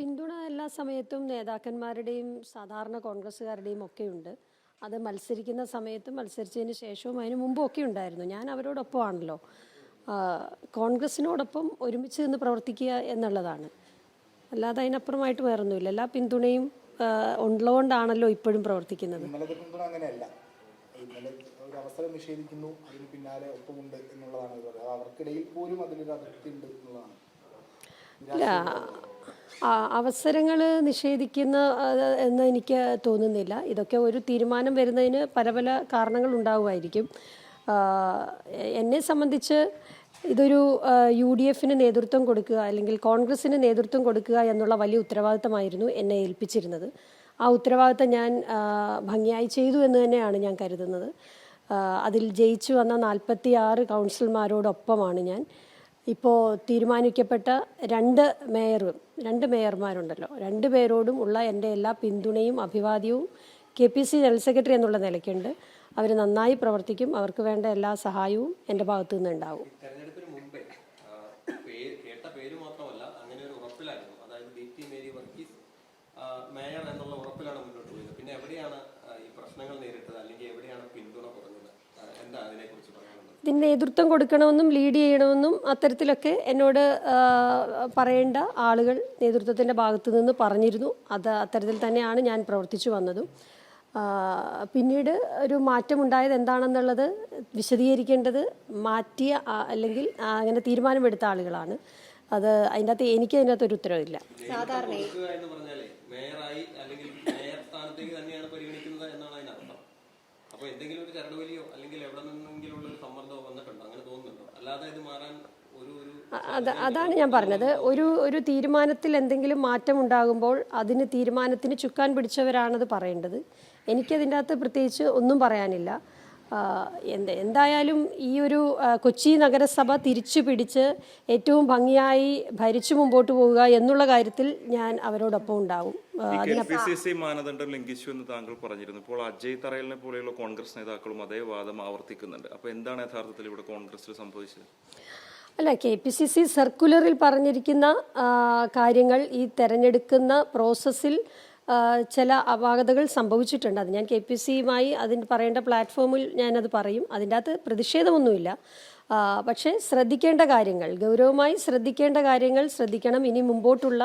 പിന്തുണ എല്ലാ സമയത്തും നേതാക്കന്മാരുടെയും സാധാരണ കോൺഗ്രസ്സുകാരുടെയും ഒക്കെ ഉണ്ട്. അത് മത്സരിക്കുന്ന സമയത്തും മത്സരിച്ചതിന് ശേഷവും അതിന് മുമ്പും ഒക്കെ ഉണ്ടായിരുന്നു. ഞാൻ അവരോടൊപ്പമാണല്ലോ. ആണല്ലോ കോൺഗ്രസിനോടൊപ്പം ഒരുമിച്ച് നിന്ന് പ്രവർത്തിക്കുക എന്നുള്ളതാണ്. അല്ലാതെ അതിനപ്പുറമായിട്ട് വേറൊന്നുമില്ല. എല്ലാ പിന്തുണയും ഉള്ളതുകൊണ്ടാണല്ലോ ഇപ്പോഴും പ്രവർത്തിക്കുന്നത്. പിന്തുണ അങ്ങനെയല്ല. ഇന്നലെ ഒരു അവസരം നിഷേധിക്കുന്നു അതിന് പിന്നാലെ ഒപ്പമുണ്ട് എന്നുള്ളതാണ്. അവർക്കിടയിൽ പോലും അതിലൊരു അതിർത്തി ഉണ്ട് എന്നുള്ളതാണ് അവസരങ്ങൾ നിഷേധിക്കുന്ന എന്ന് എനിക്ക് തോന്നുന്നില്ല. ഇതൊക്കെ ഒരു തീരുമാനം വരുന്നതിന് പല പല കാരണങ്ങൾ ഉണ്ടാവുമായിരിക്കും എന്നെ സംബന്ധിച്ച് ഇതൊരു യു ഡി എഫിന് നേതൃത്വം കൊടുക്കുക അല്ലെങ്കിൽ കോൺഗ്രസിന് നേതൃത്വം കൊടുക്കുക എന്നുള്ള വലിയ ഉത്തരവാദിത്തമായിരുന്നു എന്നെ ഏൽപ്പിച്ചിരുന്നത്. ആ ഉത്തരവാദിത്തം ഞാൻ ഭംഗിയായി ചെയ്തു എന്ന് തന്നെയാണ് ഞാൻ കരുതുന്നത്. അതിൽ ജയിച്ചു വന്ന നാൽപ്പത്തി ആറ് കൗൺസിലർമാരോടൊപ്പമാണ് ഞാൻ. ഇപ്പോൾ തീരുമാനിക്കപ്പെട്ട രണ്ട് മേയറും രണ്ട് മേയർമാരുണ്ടല്ലോ. രണ്ട് പേരോടും ഉള്ള എന്റെ എല്ലാ പിന്തുണയും അഭിവാദ്യവും K P C general secretary എന്നുള്ള നിലയ്ക്കുണ്ട്. അവർ നന്നായി പ്രവർത്തിക്കും. അവർക്ക് വേണ്ട എല്ലാ സഹായവും എന്റെ ഭാഗത്തു നിന്ന് ഉണ്ടാവും മുമ്പേ കേട്ട പേര് മാത്രമല്ല അങ്ങനെ ഒരു ഉറപ്പിലായിരുന്നു. അതായത് ദീപ്തി മേരി വർഗീസ് ആ, മേയർ എന്നുള്ള ഉറപ്പിലാണ് മുന്നോട്ട് പോയത്. പിന്നെ എവിടെയാണ് ഈ പ്രശ്നങ്ങൾ നേരിട്ടത്? അല്ലെങ്കിൽ എവിടെയാണ് പിന്തുണ കുറഞ്ഞത്? എന്താ അതിനെക്കുറിച്ച് ഇതിന് നേതൃത്വം കൊടുക്കണമെന്നും ലീഡ് ചെയ്യണമെന്നും അത്തരത്തിലൊക്കെ എന്നോട് പറയേണ്ട ആളുകൾ നേതൃത്വത്തിന്റെ ഭാഗത്തു നിന്ന് പറഞ്ഞിരുന്നു. അത് അത്തരത്തിൽ തന്നെയാണ് ഞാൻ പ്രവർത്തിച്ചു വന്നതും. പിന്നീട് ഒരു മാറ്റമുണ്ടായത് എന്താണെന്നുള്ളത് വിശദീകരിക്കേണ്ടത് മാറ്റിയ അല്ലെങ്കിൽ അങ്ങനെ തീരുമാനമെടുത്ത ആളുകളാണ്. അത് അതിന്റെ അകത്ത് എനിക്ക് അതിന്റെ അകത്ത് ഒരു ഉത്തരവില്ല. സാധാരണ കൊടുക്കുക എന്ന് പറഞ്ഞാലേ മേയറായി അല്ലെങ്കിൽ മേയർ സ്ഥാനത്തേക്ക് തന്നെയാണ് പരിഗണിക്കുന്നത് എന്നാണ് അതിനർത്ഥം അപ്പൊ എന്തെങ്കിലും ഒരു ചരടുവലിയോ അല്ലെങ്കിൽ എവിടെ നിന്നെങ്കിലും ഉള്ള ഒരു സമ്മർദ്ദമോ വന്നിട്ടുണ്ടോ? അങ്ങനെ തോന്നുന്നുണ്ടോ? അല്ലാതെ ഇത് മാറാൻ അതാണ് ഞാൻ പറഞ്ഞത്. ഒരു ഒരു തീരുമാനത്തിൽ എന്തെങ്കിലും മാറ്റം ഉണ്ടാകുമ്പോൾ അതിന് തീരുമാനത്തിന് ചുക്കാൻ പിടിച്ചവരാണത് പറയേണ്ടത്. എനിക്കതിന്റെ അകത്ത് പ്രത്യേകിച്ച് ഒന്നും പറയാനില്ല. എന്ത് എന്തായാലും ഈ ഒരു കൊച്ചി നഗരസഭ തിരിച്ചു പിടിച്ച് ഏറ്റവും ഭംഗിയായി ഭരിച്ചു മുമ്പോട്ട് പോവുക എന്നുള്ള കാര്യത്തിൽ ഞാൻ അവരോടൊപ്പം ഉണ്ടാവും. മാനദണ്ഡം ലംഘിച്ചു എന്ന് താങ്കൾ പറഞ്ഞിരുന്നു. ഇപ്പോൾ അജയ് തറയലിനെ പോലെയുള്ള കോൺഗ്രസ് നേതാക്കളും അതേ വാദം ആവർത്തിക്കുന്നുണ്ട്. അപ്പൊ എന്താണ് യഥാർത്ഥത്തിൽ ഇവിടെ കോൺഗ്രസിൽ സംഭവിച്ചത്? അല്ല കെ പി സി സി സർക്കുലറിൽ പറഞ്ഞിരിക്കുന്ന കാര്യങ്ങൾ ഈ തെരഞ്ഞെടുക്കുന്ന പ്രോസസ്സിൽ ചില അപാകതകൾ സംഭവിച്ചിട്ടുണ്ട്. അത് ഞാൻ കെ പി സിയുമായി അതിന് പറയേണ്ട പ്ലാറ്റ്ഫോമിൽ ഞാനത് പറയും. അതിന്റെ അകത്ത് പ്രതിഷേധമൊന്നുമില്ല പക്ഷേ ശ്രദ്ധിക്കേണ്ട കാര്യങ്ങൾ ഗൗരവമായി ശ്രദ്ധിക്കേണ്ട കാര്യങ്ങൾ ശ്രദ്ധിക്കണം. ഇനി മുമ്പോട്ടുള്ള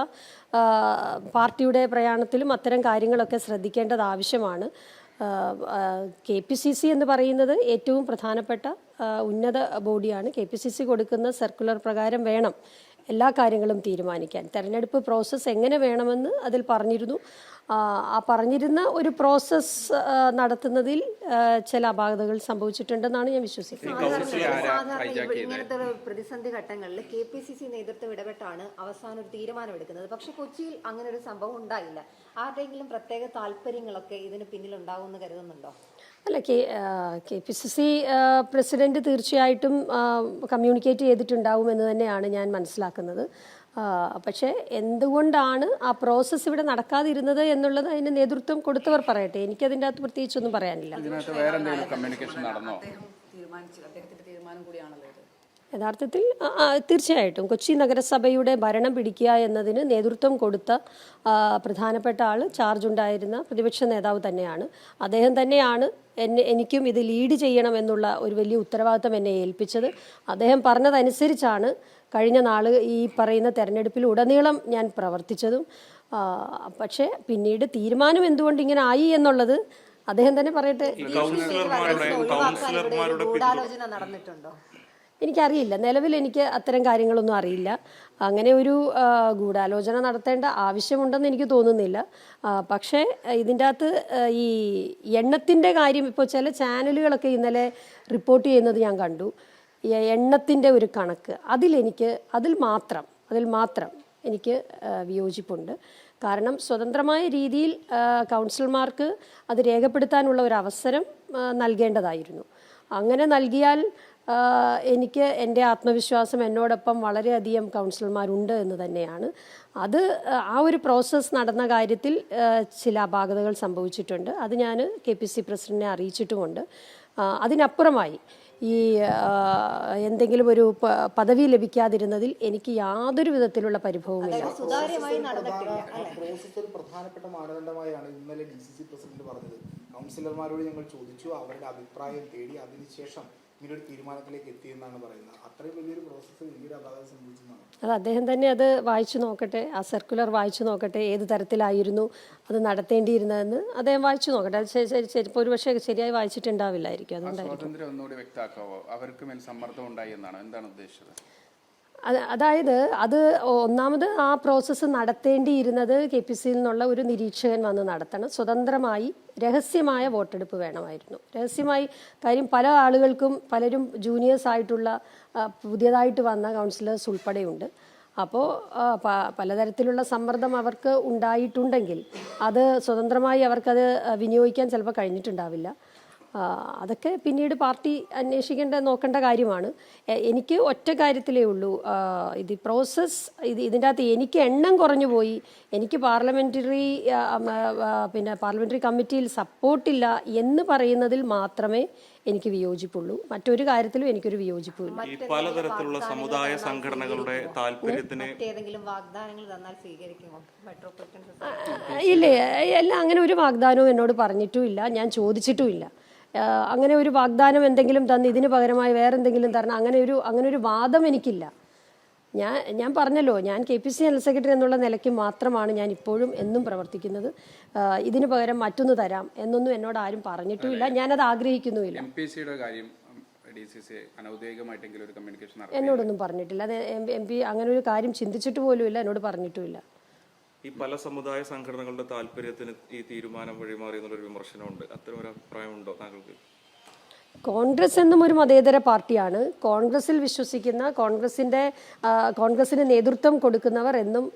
പാർട്ടിയുടെ പ്രയാണത്തിലും അത്തരം കാര്യങ്ങളൊക്കെ ശ്രദ്ധിക്കേണ്ടത് ആവശ്യമാണ്. കെ പി സി സി എന്ന് പറയുന്നത് ഏറ്റവും പ്രധാനപ്പെട്ട ഉന്നത ബോഡിയാണ്. കെ പി സി സി കൊടുക്കുന്ന സർക്കുലർ പ്രകാരം വേണം എല്ലാ കാര്യങ്ങളും തീരുമാനിക്കാൻ. തെരഞ്ഞെടുപ്പ് പ്രോസസ്സ് എങ്ങനെ വേണമെന്ന് അതിൽ പറഞ്ഞിരുന്നു. ആ, പറഞ്ഞിരുന്ന ഒരു പ്രോസസ്സ് നടത്തുന്നതിൽ ചില അപാകതകൾ സംഭവിച്ചിട്ടുണ്ടെന്നാണ് ഞാൻ വിശ്വസിക്കുന്നത്. ഇങ്ങനത്തെ പ്രതിസന്ധി ഘട്ടങ്ങളിൽ കെ പി സി സി നേതൃത്വം ഇടപെട്ടാണ് അവസാനം ഒരു തീരുമാനമെടുക്കുന്നത്. പക്ഷെ കൊച്ചിയിൽ അങ്ങനെ ഒരു സംഭവം ഉണ്ടായില്ല. ആരുടെയെങ്കിലും പ്രത്യേക താല്പര്യങ്ങളൊക്കെ ഇതിന് പിന്നിലുണ്ടാവും എന്ന് കരുതുന്നുണ്ടോ? അല്ല K K P C C president തീർച്ചയായിട്ടും കമ്മ്യൂണിക്കേറ്റ് ചെയ്തിട്ടുണ്ടാവും എന്ന് തന്നെയാണ് ഞാൻ മനസ്സിലാക്കുന്നത്. പക്ഷേ എന്തുകൊണ്ടാണ് ആ പ്രോസസ്സ് ഇവിടെ നടക്കാതിരുന്നത് എന്നുള്ളത് അതിന് നേതൃത്വം കൊടുത്തവർ പറയട്ടെ. എനിക്കതിന്റെ അകത്ത് പ്രത്യേകിച്ചൊന്നും പറയാനില്ല. ഇതിനകത്ത് വേറെ കമ്മ്യൂണിക്കേഷൻ നടന്നോ? തീരുമാനിച്ചു അദ്ദേഹത്തിന്റെ തീരുമാനം കൂടിയാണല്ലോ. യഥാർത്ഥത്തിൽ തീർച്ചയായിട്ടും കൊച്ചി നഗരസഭയുടെ ഭരണം പിടിക്കുക എന്നതിന് നേതൃത്വം കൊടുത്ത പ്രധാനപ്പെട്ട ആൾ ചാർജ് ഉണ്ടായിരുന്ന പ്രതിപക്ഷ നേതാവ് തന്നെയാണ്. അദ്ദേഹം തന്നെയാണ് എന്നെ എനിക്കും ഇത് ലീഡ് ചെയ്യണം എന്നുള്ള ഒരു വലിയ ഉത്തരവാദിത്തം എന്നെ ഏൽപ്പിച്ചത്. അദ്ദേഹം പറഞ്ഞതനുസരിച്ചാണ് കഴിഞ്ഞ നാൾ ഈ പറയുന്ന തെരഞ്ഞെടുപ്പിൽ ഉടനീളം ഞാൻ പ്രവർത്തിച്ചതും. പക്ഷേ പിന്നീട് തീരുമാനം എന്തുകൊണ്ട് ഇങ്ങനെ ആയി എന്നുള്ളത് അദ്ദേഹം തന്നെ പറയട്ടെ. നടന്നിട്ടുണ്ടോ? എനിക്കറിയില്ല. നിലവിൽ എനിക്ക് അത്തരം കാര്യങ്ങളൊന്നും അറിയില്ല. അങ്ങനെ ഒരു ഗൂഢാലോചന നടത്തേണ്ട ആവശ്യമുണ്ടെന്ന് എനിക്ക് തോന്നുന്നില്ല. പക്ഷേ ഇതിന്റെ അകത്ത് ഈ എണ്ണത്തിന്റെ കാര്യം ഇപ്പോൾ ചില ചാനലുകളൊക്കെ ഇന്നലെ റിപ്പോർട്ട് ചെയ്യുന്നത് ഞാൻ കണ്ടു. എണ്ണത്തിന്റെ ഒരു കണക്ക്. അതിലെനിക്ക് അതിൽ മാത്രം അതിൽ മാത്രം എനിക്ക് വിയോജിപ്പുണ്ട്. കാരണം സ്വതന്ത്രമായ രീതിയിൽ കൗൺസിലർമാർക്ക് അത് രേഖപ്പെടുത്താനുള്ള ഒരു അവസരം നൽകേണ്ടതായിരുന്നു. അങ്ങനെ നൽകിയാൽ എനിക്ക് എന്റെ ആത്മവിശ്വാസം എന്നോടൊപ്പം വളരെയധികം കൗൺസിലർമാരുണ്ട് എന്ന് തന്നെയാണ്. അത് ആ ഒരു പ്രോസസ്സ് നടന്ന കാര്യത്തിൽ ചില അപാകതകൾ സംഭവിച്ചിട്ടുണ്ട്. അത് ഞാൻ കെ പി സി പ്രസിഡന്റിനെ അറിയിച്ചിട്ടുമുണ്ട്. അതിനപ്പുറമായി ഈ എന്തെങ്കിലും ഒരു പദവി ലഭിക്കാതിരുന്നതിൽ എനിക്ക് യാതൊരു വിധത്തിലുള്ള ഒരു പ്രധാനപ്പെട്ട മാനദണ്ഡമായാണ് ഇന്നലെ ഡി സി സി പ്രസിഡന്റ് പറഞ്ഞത്. കൗൺസിലർമാരോട് ഞങ്ങൾ ചോദിച്ചു അവരുടെ അഭിപ്രായം തേടി അതിനുശേഷം ഇങ്ങനൊരു തീരുമാനത്തിലേക്ക് എത്തിയെന്നാണ് പറയുന്നത്. അത്രയും വലിയൊരു പ്രോസസ്സ് വലിയൊരു അപകടം സംഭവിച്ചെന്നാണ്. അത് അദ്ദേഹം തന്നെ അത് വായിച്ചു നോക്കട്ടെ ആ സർക്കുലർ വായിച്ചു നോക്കട്ടെ ഏത് തരത്തിലായിരുന്നു അത് നടത്തേണ്ടിയിരുന്നതെന്ന് അദ്ദേഹം വായിച്ചു നോക്കട്ടെ. അത് ശരി- ശരി- ശരി- ഇപ്പോൾ ഒരു പക്ഷേ ശരിയായി വായിച്ചിട്ടുണ്ടാവില്ലായിരിക്കും. അതുകൊണ്ടായിരിക്കും. സ്വാതന്ത്ര്യം ഒന്നുകൂടി വ്യക്തമാക്കാവോ? അവർക്ക് മേൽ സമ്മർദ്ദം ഉണ്ടായി എന്നാണ്. എന്താണ് ഉദ്ദേശിച്ചത്? അത് അതായത് അത് ഒന്നാമത് ആ പ്രോസസ്സ് നടത്തേണ്ടിയിരുന്നത് കെ പി സിയിൽ നിന്നുള്ള ഒരു നിരീക്ഷകൻ വന്ന് നടത്തണം. സ്വതന്ത്രമായി രഹസ്യമായ വോട്ടെടുപ്പ് വേണമായിരുന്നു. രഹസ്യമായി കാര്യം പല ആളുകൾക്കും പലരും ജൂനിയേഴ്സ് ആയിട്ടുള്ള പുതിയതായിട്ട് വന്ന കൗൺസിലേഴ്സ് ഉൾപ്പെടെയുണ്ട്. അപ്പോൾ പലതരത്തിലുള്ള സമ്മർദ്ദം അവർക്ക് ഉണ്ടായിട്ടുണ്ടെങ്കിൽ അത് സ്വതന്ത്രമായി അവർക്കത് വിനിയോഗിക്കാൻ ചിലപ്പോൾ കഴിഞ്ഞിട്ടുണ്ടാവില്ല. അതൊക്കെ പിന്നീട് പാർട്ടി അന്വേഷിക്കേണ്ട നോക്കേണ്ട കാര്യമാണ്. എനിക്ക് ഒറ്റ കാര്യത്തിലേ ഉള്ളൂ. ഇത് പ്രോസസ്സ് ഇത് ഇതിന്റെ അകത്ത് എനിക്ക് എണ്ണം കുറഞ്ഞു പോയി. എനിക്ക് പാർലമെന്ററി പിന്നെ പാർലമെന്ററി കമ്മിറ്റിയിൽ സപ്പോർട്ടില്ല എന്ന് പറയുന്നതിൽ മാത്രമേ എനിക്ക് വിയോജിപ്പുള്ളൂ. മറ്റൊരു കാര്യത്തിലും എനിക്കൊരു വിയോജിപ്പുള്ളൂ ഈ പലതരത്തിലുള്ള സമുദായ സംഘടനകളുടെ താല്പര്യത്തിന് ഇല്ലേ. എല്ലാം അങ്ങനെ ഒരു വാഗ്ദാനവും എന്നോട് പറഞ്ഞിട്ടുമില്ല ഞാൻ ചോദിച്ചിട്ടുമില്ല അങ്ങനെ ഒരു വാഗ്ദാനം എന്തെങ്കിലും തന്ന് ഇതിന് പകരമായി വേറെ എന്തെങ്കിലും തരണം അങ്ങനെ ഒരു അങ്ങനെ ഒരു വാദം എനിക്കില്ല. ഞാൻ ഞാൻ പറഞ്ഞല്ലോ ഞാൻ K P C general secretary എന്നുള്ള നിലയ്ക്ക് മാത്രമാണ് ഞാൻ ഇപ്പോഴും എന്നും പ്രവർത്തിക്കുന്നത്. ഇതിന് പകരം മറ്റൊന്ന് തരാം എന്നൊന്നും എന്നോട് ആരും പറഞ്ഞിട്ടുമില്ല. ഞാനത് ആഗ്രഹിക്കുന്നുമില്ല. എന്നോടൊന്നും പറഞ്ഞിട്ടില്ല. അത് എം പി അങ്ങനെ ഒരു കാര്യം ചിന്തിച്ചിട്ട് പോലുമില്ല എന്നോട് പറഞ്ഞിട്ടുമില്ല. ഈ പല സമുദായ സംഘടനകളുടെ താല്പര്യത്തിന് ഈ തീരുമാനം വഴിമാറി എന്നുള്ളൊരു വിമർശനമുണ്ട്. അത്തരം ഒരു അഭിപ്രായമുണ്ടോ താങ്കൾക്ക്? കോൺഗ്രസ് എന്നും ഒരു മതേതര പാർട്ടിയാണ്. കോൺഗ്രസിൽ വിശ്വസിക്കുന്ന കോൺഗ്രസിന്റെ കോൺഗ്രസിന് നേതൃത്വം കൊടുക്കുന്നവർ എന്നും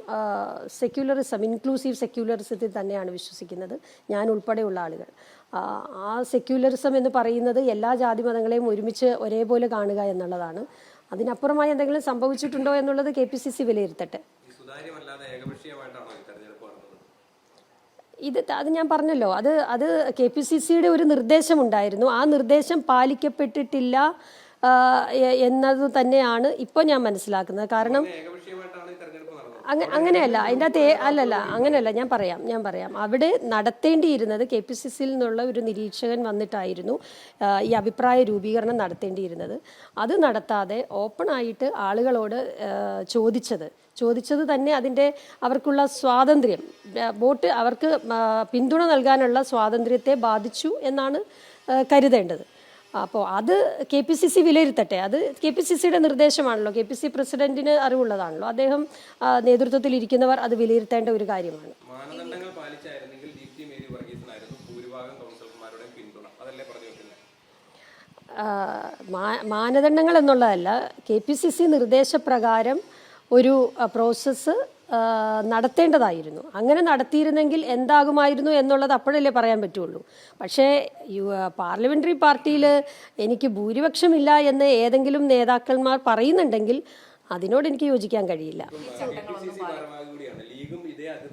സെക്യുലറിസം ഇൻക്ലൂസീവ് സെക്യുലറിസത്തിൽ തന്നെയാണ് വിശ്വസിക്കുന്നത്. ഞാൻ ഉൾപ്പെടെയുള്ള ആളുകൾ. ആ, സെക്യുലറിസം എന്ന് പറയുന്നത് എല്ലാ ജാതി മതങ്ങളെയും ഒരുമിച്ച് ഒരേപോലെ കാണുക എന്നുള്ളതാണ്. അതിനപ്പുറമായി എന്തെങ്കിലും സംഭവിച്ചിട്ടുണ്ടോ എന്നുള്ളത് കെ പി സി സി വിലയിരുത്തട്ടെ. സുതാര്യമല്ലാതെ ഏകപക്ഷീയമായിട്ടാണോ ഇത് അത് ഞാൻ പറഞ്ഞല്ലോ. അത് അത് കെ പി സി സിയുടെ ഒരു നിർദ്ദേശമുണ്ടായിരുന്നു. ആ നിർദ്ദേശം പാലിക്കപ്പെട്ടിട്ടില്ല എന്നത് തന്നെയാണ് ഇപ്പോൾ ഞാൻ മനസ്സിലാക്കുന്നത്. കാരണം ഏകപക്ഷീയമായിട്ടാണ് ഈ തെരഞ്ഞെടുപ്പ് നടന്നത് അങ്ങ അങ്ങനെയല്ല അതിന്റെ അകത്ത് അല്ലല്ല അങ്ങനെയല്ല ഞാൻ പറയാം ഞാൻ പറയാം. അവിടെ നടത്തേണ്ടിയിരുന്നത് കെ പി സി സിയിൽ നിന്നുള്ള ഒരു നിരീക്ഷകൻ വന്നിട്ടായിരുന്നു ഈ അഭിപ്രായ രൂപീകരണം നടത്തേണ്ടിയിരുന്നത്. അത് നടത്താതെ ഓപ്പൺ ആയിട്ട് ആളുകളോട് ചോദിച്ചത്. ചോദിച്ചത് തന്നെ അതിന്റെ അവർക്കുള്ള സ്വാതന്ത്ര്യം വോട്ട് അവർക്ക് പിന്തുണ നൽകാനുള്ള സ്വാതന്ത്ര്യത്തെ ബാധിച്ചു എന്നാണ് കരുതേണ്ടത്. അപ്പോൾ അത് കെ പി സി സി വിലയിരുത്തട്ടെ. അത് കെ പി സി സിയുടെ നിർദ്ദേശമാണല്ലോ. കെ പി സി പ്രസിഡന്റിന് അറിവുള്ളതാണല്ലോ. അദ്ദേഹം നേതൃത്വത്തിൽ ഇരിക്കുന്നവർ അത് വിലയിരുത്തേണ്ട ഒരു കാര്യമാണ്. മാനദണ്ഡങ്ങൾ പാലിച്ചായിരുന്നെങ്കിൽ ജി ടി മേരി വർഗീസിനായിരുന്നു ഭൂരിഭാഗം കൗൺസിലർമാരുടെയും പിന്തുണ. അതല്ലേ പറഞ്ഞു മാനദണ്ഡങ്ങൾ എന്നുള്ളതല്ല കെ പി സി സി നിർദ്ദേശപ്രകാരം ഒരു പ്രോസസ്സ് നടത്തേണ്ടതായിരുന്നു അങ്ങനെ നടത്തിയിരുന്നെങ്കിൽ എന്താകുമായിരുന്നു എന്നുള്ളത് അപ്പോഴല്ലേ പറയാൻ പറ്റുള്ളൂ പക്ഷേ പാർലമെന്ററി പാർട്ടിയിൽ എനിക്ക് ഭൂരിപക്ഷമില്ല എന്ന് ഏതെങ്കിലും നേതാക്കന്മാർ പറയുന്നുണ്ടെങ്കിൽ അതിനോട് എനിക്ക് യോജിക്കാൻ കഴിയില്ല